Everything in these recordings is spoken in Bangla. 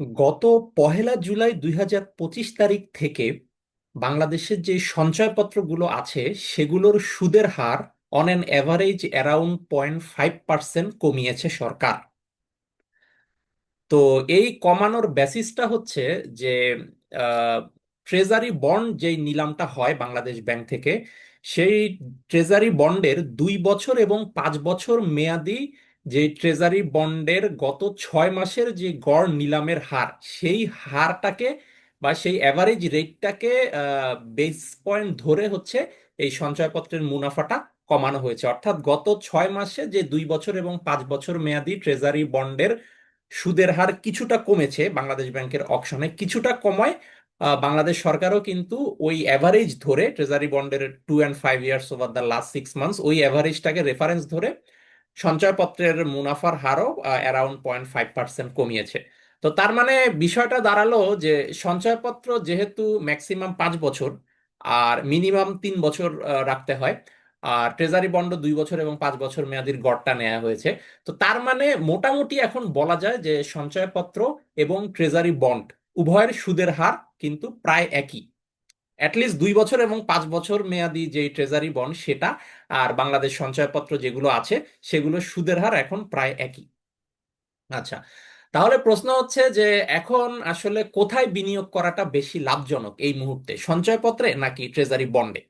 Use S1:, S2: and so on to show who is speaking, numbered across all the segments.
S1: গত পহেলা জুলাই দুই হাজার পঁচিশ তারিখ থেকে বাংলাদেশের যে সঞ্চয়পত্রগুলো আছে, সেগুলোর সুদের হার on an average around point five percent কমিয়েছে সরকার। তো এই কমানোর বেসিসটা হচ্ছে যে ট্রেজারি বন্ড যেই নিলামটা হয় বাংলাদেশ ব্যাংক থেকে, সেই ট্রেজারি বন্ডের দুই বছর এবং পাঁচ বছর মেয়াদি যে ট্রেজারি বন্ডের গত ছয় মাসের যে গড় নিলামের হার, সেই হারটাকে বা সেই অ্যাভারেজ রেটটাকে বেস পয়েন্ট ধরে হচ্ছে এই সঞ্চয়পত্রের মুনাফাটা কমানো হয়েছে। অর্থাৎ গত ছয় মাসে যে দুই বছর এবং পাঁচ বছর মেয়াদি ট্রেজারি বন্ডের সুদের হার কিছুটা কমেছে বাংলাদেশ ব্যাংকের অকশনে, কিছুটা কমায় বাংলাদেশ সরকারও কিন্তু ওই অ্যাভারেজ ধরে ট্রেজারি বন্ডের two and five years over the last six months ওই অ্যাভারেজটাকে রেফারেন্স ধরে সঞ্চয়পত্রের মুনাফার হারও অ্যারাউন্ড পয়েন্ট ফাইভ পার্সেন্ট কমিয়েছে। তো তার মানে বিষয়টা দাঁড়াল যে সঞ্চয়পত্র যেহেতু ম্যাক্সিমাম পাঁচ বছর, আর মিনিমাম তিন বছর রাখতে হয়, আর ট্রেজারি বন্ড দুই বছর এবং পাঁচ বছর মেয়াদির গড়টা নেওয়া হয়েছে। তো তার মানে মোটামুটি এখন বলা যায় যে সঞ্চয়পত্র এবং ট্রেজারি বন্ড উভয়ের সুদের হার কিন্তু প্রায় একই। অ্যাটলিস্ট দুই বছর এবং পাঁচ বছর মেয়াদি যে ট্রেজারি বন্ড সেটা আর বাংলাদেশ সঞ্চয়পত্র যেগুলো আছে, সেগুলো সুদের হার এখন প্রায় একই। আচ্ছা তাহলে প্রশ্ন হচ্ছে যে এখন আসলে কোথায় বিনিয়োগ করাটা বেশি লাভজনক এই মুহূর্তে, সঞ্চয়পত্রে নাকি ট্রেজারি বন্ডে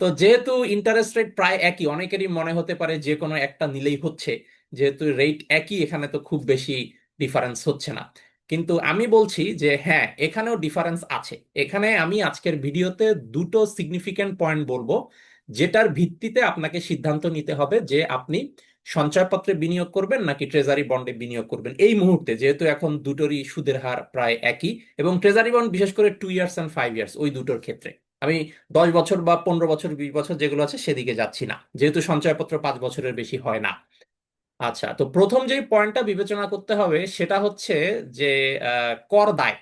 S1: তো যেহেতু ইন্টারেস্ট রেট প্রায় একই, অনেকেরই মনে হতে পারে যে কোনো একটা নিলেই হচ্ছে, যেহেতু রেট একই, এখানে তো খুব বেশি ডিফারেন্স হচ্ছে না। কিন্তু আমি বলছি যে হ্যাঁ এখানেও ডিফারেন্স আছে। এখানে আমি আজকের ভিডিওতে দুটো সিগনিফিক্যান্ট পয়েন্ট বলব, যেটার ভিত্তিতে আপনাকে সিদ্ধান্ত নিতে হবে যে, আপনি সঞ্চয়পত্রে বিনিয়োগ করবেন নাকি ট্রেজারি বন্ডে বিনিয়োগ করবেন। এই মুহূর্তে যেহেতু এখন দুটোরই সুদের হার প্রায় একই এবং ট্রেজারি বন্ড বিশেষ করে two years and five years ওই দুটোর ক্ষেত্রে। আমি দশ বছর বা পনেরো বছর, বিশ বছর যেগুলো আছে সেদিকে যাচ্ছি না। যেহেতু সঞ্চয়পত্র পাঁচ বছরের বেশি হয় না। আচ্ছা তো প্রথম যে পয়েন্টটা বিবেচনা করতে হবে সেটা হচ্ছে যে কর দায়।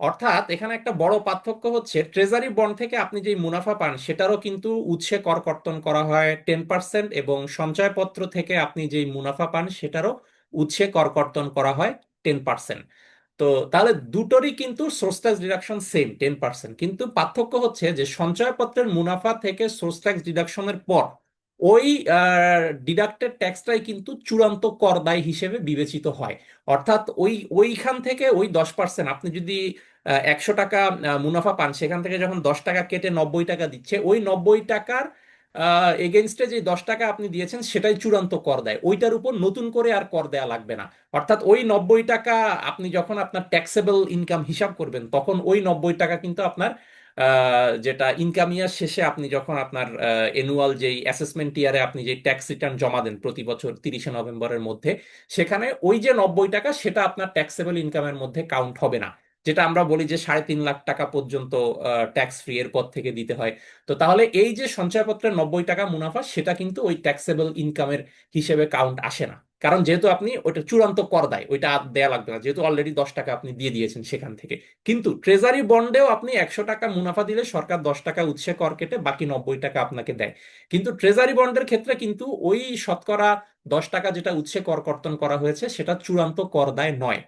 S1: অর্থাৎ এখানে একটা বড় পার্থক্য হচ্ছে ট্রেজারি বন্ড থেকে আপনি যে মুনাফা পান সেটারও কিন্তু উৎসে কর কর্তন করা হয় টেন পার্সেন্ট এবং সঞ্চয়পত্র থেকে আপনি যে মুনাফা পান সেটারও উৎসে কর কর্তন করা হয় টেন পার্সেন্ট। তো তাহলে দুটোরই কিন্তু source tax deduction same ten percent. কিন্তু পার্থক্য হচ্ছে যে সঞ্চয়পত্রের মুনাফা থেকে সোর্স ট্যাক্স ডিডাকশনের পর ওই ডিডাক্টেড ট্যাক্সটাই কিন্তু চূড়ান্ত কর দায় হিসেবে বিবেচিত হয়। অর্থাৎ ওই, ওইখান থেকে ওই দশ পার্সেন্ট আপনি যদি একশো টাকা মুনাফা পান, সেখান থেকে যখন দশ টাকা কেটে নব্বই টাকা দিচ্ছে, ওই নব্বই টাকার এগেনস্টে যে দশ টাকা আপনি দিয়েছেন, সেটাই চূড়ান্ত কর দেয়। ওইটার উপর নতুন করে আর কর দেয়া লাগবে না। অর্থাৎ ওই নব্বই টাকা আপনি যখন আপনার ট্যাক্সেবল ইনকাম হিসাব করবেন, তখন ওই নব্বই টাকা কিন্তু আপনার যেটা ইনকাম ইয়ার শেষে আপনি যখন আপনার এনুয়াল যেই অ্যাসেসমেন্ট ইয়ারে আপনি যে ট্যাক্স রিটার্ন জমা দেন প্রতি বছর তিরিশে নভেম্বরের মধ্যে, সেখানে ওই যে নব্বই টাকা সেটা আপনার ট্যাক্সেবল ইনকামের মধ্যে কাউন্ট হবে না। যেটা আমরা বলি যে সাড়ে তিন লাখ টাকা পর্যন্ত ট্যাক্স ফ্রি এর পর থেকে দিতে হয়। তো তাহলে এই যে সঞ্চয়পত্রের নব্বই টাকা মুনাফা, সেটা কিন্তু ওই ট্যাক্সেবল ইনকামের হিসেবে কাউন্ট আসে না। কারণ যেহেতু আপনি ওইটা চূড়ান্ত কর দেয় ওইটা আর দেয়া লাগবে না। যেহেতু অলরেডি দশ টাকা আপনি দিয়ে দিয়েছেন সেখান থেকে। কিন্তু ট্রেজারি বন্ডেও আপনি একশো টাকা মুনাফা দিলে সরকার দশ টাকা উৎসে কর কেটে বাকি নব্বই টাকা আপনাকে দেয়। কিন্তু ট্রেজারি বন্ডের ক্ষেত্রে কিন্তু ওই শতকরা দশ টাকা যেটা উৎসে কর কর্তন করা হয়েছে, সেটা চূড়ান্ত কর দায় নয়।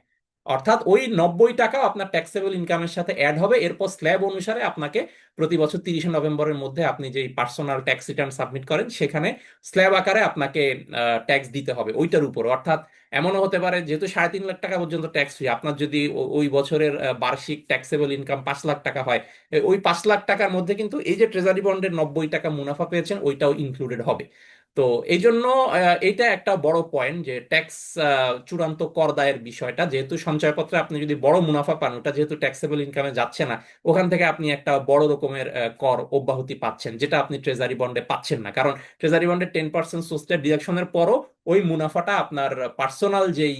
S1: অর্থাৎ ওই নব্বই টাকা আপনার ট্যাক্সেবল ইনকামের সাথে অ্যাড হবে। এরপর স্ল্যাব অনুসারে আপনাকে প্রতি বছর তিরিশে নভেম্বরের মধ্যে আপনি যে পার্সোনাল ট্যাক্স রিটার্ন সাবমিট করেন, সেখানে স্ল্যাব আকারে আপনাকে ট্যাক্স দিতে হবে ওইটার উপর অর্থাৎ এমনও হতে পারে, যেহেতু সাড়ে তিন লাখ টাকা পর্যন্ত ট্যাক্স ফ্রি আপনার যদি ওই বছরের বার্ষিক ট্যাক্সেবল ইনকাম পাঁচ লাখ টাকা হয় ওই পাঁচ লাখ টাকার মধ্যে কিন্তু এই যে ট্রেজারি বন্ডের নব্বই টাকা মুনাফা পেয়েছেন, ওইটাও ইনক্লুডেড হবে। তো এই জন্য এটা একটা বড় পয়েন্ট যে ট্যাক্স চূড়ান্ত কর দায়ের বিষয়টা। যেহেতু সঞ্চয়পত্রে আপনি যদি বড় মুনাফা পান, ওটা যেহেতু ট্যাক্সেবল ইনকামে যাচ্ছে না, ওখান থেকে আপনি একটা বড় রকমের কর অব্যাহতি পাচ্ছেন, যেটা আপনি ট্রেজারি বন্ডে পাচ্ছেন না। কারণ ট্রেজারি বন্ডে টেন পার্সেন্ট সোস্টের ডিডাকশনের পরও ওই মুনাফাটা আপনার পার্সোনাল যেই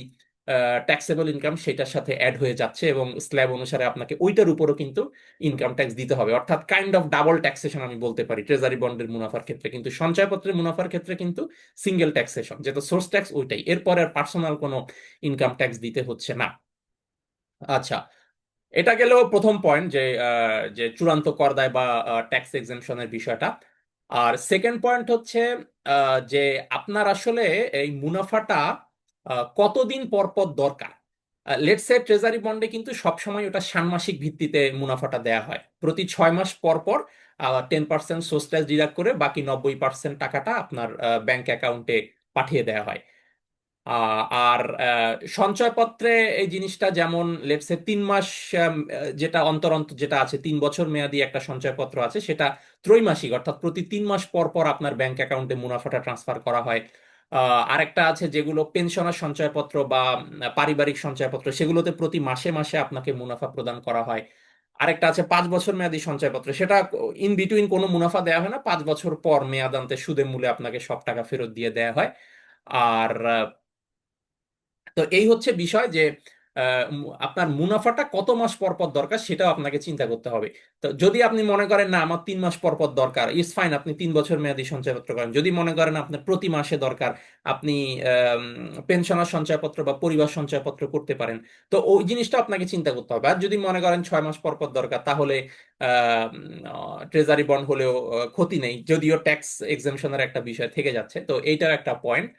S1: ট্যাক্সেবল ইনকাম সেটার সাথে অ্যাড হয়ে যাচ্ছে এবং স্ল্যাব অনুসারে আপনাকে ওইটার উপরও কিন্তু ইনকাম ট্যাক্স দিতে হবে। অর্থাৎ কাইন্ড অফ ডাবল ট্যাক্সেশন আমি বলতে পারি। ট্রেজারি বন্ডের মুনাফার ক্ষেত্রে কিন্তু, সঞ্চয়পত্রের মুনাফার ক্ষেত্রে কিন্তু সিঙ্গেল ট্যাক্সেশন যেটা সোর্স ট্যাক্স ওইটাই। এরপরে আর পার্সোনাল কোনো ইনকাম ট্যাক্স দিতে হচ্ছে না। আচ্ছা এটা গেল প্রথম পয়েন্ট যে যে চূড়ান্ত কর দায় বা ট্যাক্স এক্সেমশনের বিষয়টা। আর সেকেন্ড পয়েন্ট হচ্ছে যে আপনার আসলে এই মুনাফাটা কতদিন পর পর দরকার? লেটস সে ট্রেজারি বন্ডে কিন্তু সবসময় ওটা ষান্মাসিক ভিত্তিতে মুনাফাটা দেয়া হয়। প্রতি ছয় মাস পর পর ten percent source tax deduct করে বাকি নব্বই পার্সেন্ট টাকাটা আপনার ব্যাংক অ্যাকাউন্টে পাঠিয়ে দেওয়া হয়। আর সঞ্চয়পত্রে এই জিনিসটা যেমন লেটসে তিন মাস যেটা অন্তর অন্তর যেটা আছে, তিন বছর মেয়াদি একটা সঞ্চয়পত্র আছে, সেটা ত্রৈমাসিক, অর্থাৎ প্রতি তিন মাস পর পর আপনার ব্যাংক অ্যাকাউন্টে মুনাফাটা ট্রান্সফার করা হয়। আরেকটা আছে যেগুলো পেনশনার সঞ্চয়পত্র বা পারিবারিক সঞ্চয়পত্র, সেগুলোতে প্রতি মাসে মাসে আপনাকে মুনাফা প্রদান করা হয়। আরেকটা আছে পাঁচ বছর মেয়াদি সঞ্চয়পত্র, সেটা ইন বিটুইন কোনো মুনাফা দেওয়া হয় না, পাঁচ বছর পর মেয়াদান্তে সুদে মূলে আপনাকে সব টাকা ফেরত দিয়ে দেওয়া হয়। আর তো এই হচ্ছে বিষয় যে আপনার মুনাফাটা কত মাস পর পর দরকার সেটাও আপনাকে চিন্তা করতে হবে। তো যদি আপনি মনে করেন, না, আমার তিন মাস পর পর দরকার ইটস ফাইন, আপনি তিন বছর মেয়াদী সঞ্চয়পত্র করেন। যদি মনে করেন, আপনার প্রতি মাসে দরকার আপনি পেনশনার সঞ্চয়পত্র বা পরিবার সঞ্চয়পত্র করতে পারেন। তো ওই জিনিসটা আপনাকে চিন্তা করতে হবে। আর যদি মনে করেন, ছয় মাস পর পর দরকার, তাহলে ট্রেজারি বন্ড হলেও ক্ষতি নেই, যদিও ট্যাক্স এক্সেমশনের একটা বিষয় থেকে যাচ্ছে। তো এইটার একটা পয়েন্ট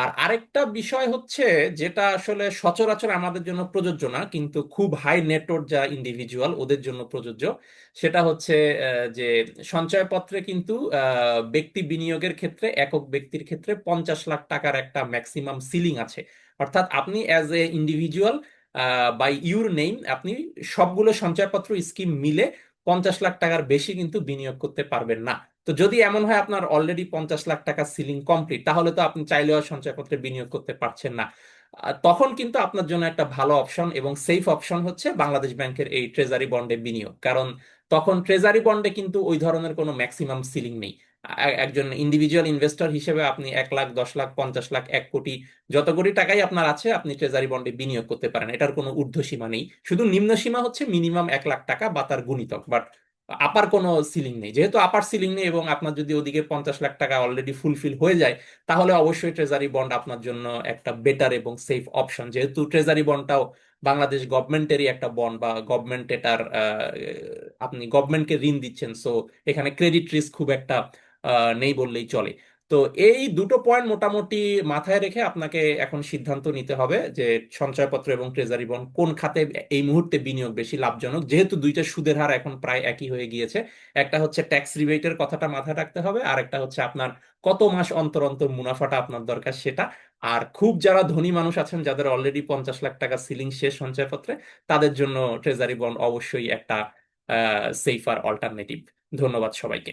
S1: আর আরেকটা বিষয় হচ্ছে যেটা আসলে সচরাচর আমাদের জন্য প্রযোজ্য না, কিন্তু খুব হাই নেটওয়ার্ক যা ইন্ডিভিজুয়াল ওদের জন্য প্রযোজ্য, সেটা হচ্ছে যে সঞ্চয়পত্রে কিন্তু ব্যক্তি বিনিয়োগের ক্ষেত্রে, একক ব্যক্তির ক্ষেত্রে পঞ্চাশ লাখ টাকার একটা ম্যাক্সিমাম সিলিং আছে। অর্থাৎ আপনি as a individual by your name আপনি সবগুলো সঞ্চয়পত্র স্কিম মিলে পঞ্চাশ লাখ টাকার বেশি কিন্তু বিনিয়োগ করতে পারবেন না। তো যদি এমন হয় আপনার অলরেডি পঞ্চাশ লাখ টাকা সিলিং কমপ্লিট তাহলে তো আপনি চাইলেও সঞ্চয়পত্রে বিনিয়োগ করতে পারছেন না। তখন কিন্তু আপনার জন্য একটা ভালো অপশন এবং সেফ অপশন হচ্ছে বাংলাদেশ ব্যাংকের এই ট্রেজারি বন্ডে বিনিয়োগ। কারণ তখন ট্রেজারি বন্ডে কিন্তু ওই ধরনের কোনো ম্যাক্সিমাম সিলিং নেই। একজন ইন্ডিভিজুয়াল ইনভেস্টর হিসেবে আপনি এক লাখ, দশ লাখ, পঞ্চাশ লাখ, এক কোটি যত কোটি টাকাই আপনার আছে, আপনি ট্রেজারি বন্ডে বিনিয়োগ করতে পারেন। এটার কোনো ঊর্ধ্বসীমা নেই। শুধু নিম্ন সীমা হচ্ছে মিনিমাম এক লাখ টাকা বা তার গুণিতক। বাট আপার কোনো সিলিং নেই। যেহেতু আপার সিলিং নেই এবং আপনার যদি ওদিকে পঞ্চাশ লাখ টাকা অলরেডি ফুলফিল হয়ে যায়, তাহলে অবশ্যই ট্রেজারি বন্ড আপনার জন্য একটা বেটার এবং সেফ অপশন যেহেতু ট্রেজারি বন্ডটাও বাংলাদেশ গভর্নমেন্টেরই একটা বন্ড বা গভর্নমেন্ট এটার আপনি গভর্নমেন্টকে ঋণ দিচ্ছেন সো এখানে ক্রেডিট রিস্ক খুব একটা নেই বললেই চলে। তো এই দুটো পয়েন্ট মোটামুটি মাথায় রেখে আপনাকে এখন সিদ্ধান্ত নিতে হবে যে সঞ্চয়পত্র এবং ট্রেজারি বন্ড কোন খাতে এই মুহূর্তে বিনিয়োগ বেশি লাভজনক। যেহেতু দুইটা সুদের হার এখন প্রায় একই হয়ে গিয়েছে, একটা হচ্ছে ট্যাক্স রিবেটের কথাটা মাথায় রাখতে হবে, আর একটা হচ্ছে আপনার কত মাস অন্তর অন্তর মুনাফাটা আপনার দরকার সেটা। আর খুব যারা ধনী মানুষ আছেন, যাদের অলরেডি পঞ্চাশ লাখ টাকা সিলিং শেষ সঞ্চয়পত্রে, তাদের জন্য ট্রেজারি বন্ড অবশ্যই একটা সেফার অল্টারনেটিভ ধন্যবাদ সবাইকে।